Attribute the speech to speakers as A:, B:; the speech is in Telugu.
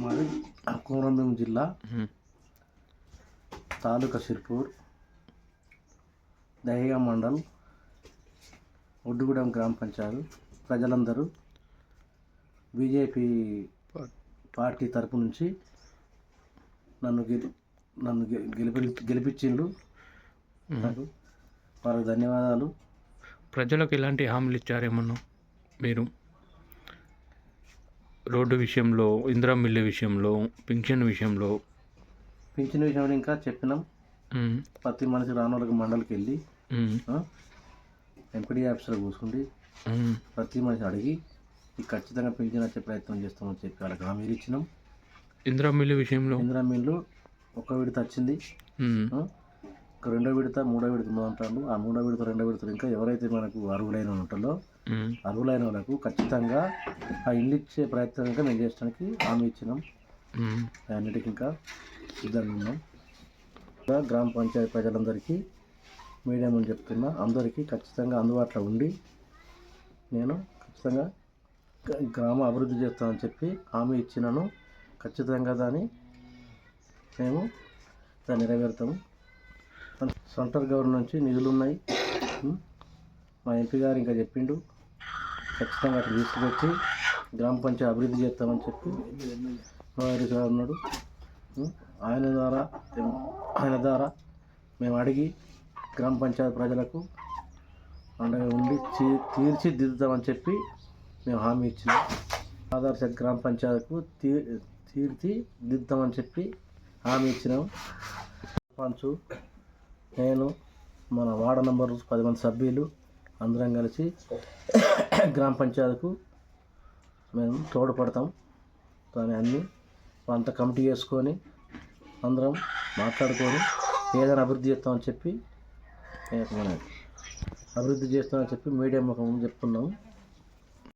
A: మాది కోరంభీం జిల్లా. తాలూకా సిర్పూర్ దహిగా మండల్ ఒడ్డుగూడెం గ్రామ పంచాయతీ. ప్రజలందరూ బీజేపీ పార్టీ తరపు నుంచి నన్ను గెలి నన్ను గెలిపి గెలిపించిండు నాకు వారికి ధన్యవాదాలు.
B: ప్రజలకు ఎలాంటి హామీలు ఇచ్చారేమన్నా మీరు? రోడ్డు విషయంలో ఇందిరా మిల్లు విషయంలో పింఛన్ విషయంలో.
A: పింఛన్ విషయంలో ఇంకా చెప్పినాం. ప్రతి మనిషి రానోళ్ళకి మండలికి వెళ్ళి ఎంపీడీ ఆఫీసర్ కూర్చుండి
B: ఉమ్,
A: ప్రతి మనిషి అడిగి ఈ ఖచ్చితంగా పింఛన్ వచ్చే ప్రయత్నం చేస్తామని చెప్పి వాళ్ళకి హామీలు ఇచ్చినాం.
B: ఇందిరా మిల్లు విషయంలో?
A: ఇందిరా మీన్లు ఒక విడత వచ్చింది. రెండో విడత మూడో విడత అంటాడు ఆ మూడో విడత రెండో విడత ఇంకా ఎవరైతే మనకు అర్హులైన ఉంటారో అర్హులైన వాళ్ళకు ఖచ్చితంగా ఆ ఇల్లు ఇచ్చే ప్రయత్నం ఇంకా మేము చేయడానికి హామీ ఇచ్చినాం. అన్నిటికీ ఇంకా సిద్ధంగా ఉన్నాం. ఇంకా గ్రామ పంచాయతీ ప్రజలందరికీ మీడియా అని చెప్తున్నా అందరికీ ఖచ్చితంగా అందుబాటులో ఉండి నేను ఖచ్చితంగా గ్రామ అభివృద్ధి చేస్తానని చెప్పి హామీ ఇచ్చినాను. ఖచ్చితంగా దాన్ని మేము దాన్ని నెరవేరుతాము. సెంట్రల్ గవర్నమెంట్ నుంచి నిధులు ఉన్నాయి మా ఎంపీ గారు ఇంకా చెప్పిండు. ఖచ్చితంగా అట్లా తీసుకొచ్చి గ్రామ పంచాయతీ అభివృద్ధి చేస్తామని చెప్పి మా గారు ఉన్నాడు ఆయన ద్వారా ఆయన ద్వారా మేము అడిగి గ్రామ పంచాయతీ ప్రజలకు అండగా ఉండి తీ- తీర్చిదిద్దుతామని చెప్పి మేము హామీ ఇచ్చినాం. ఆదర్శ గ్రామ పంచాయతీకు తీ తీర్చి దిద్దామని చెప్పి హామీ ఇచ్చినాం. పంచు నేను మన వార్డ నంబర్ పది మంది సభ్యులు అందరం కలిసి గ్రామ పంచాయతీకు మేము తోడ్పడతాం దాని అన్ని అంత కమిటీ చేసుకొని అందరం మాట్లాడుకొని ఏదైనా అభివృద్ధి చేస్తామని చెప్పి నేను అభివృద్ధి చేస్తామని చెప్పి మీడియా ముఖం చెప్తున్నాము.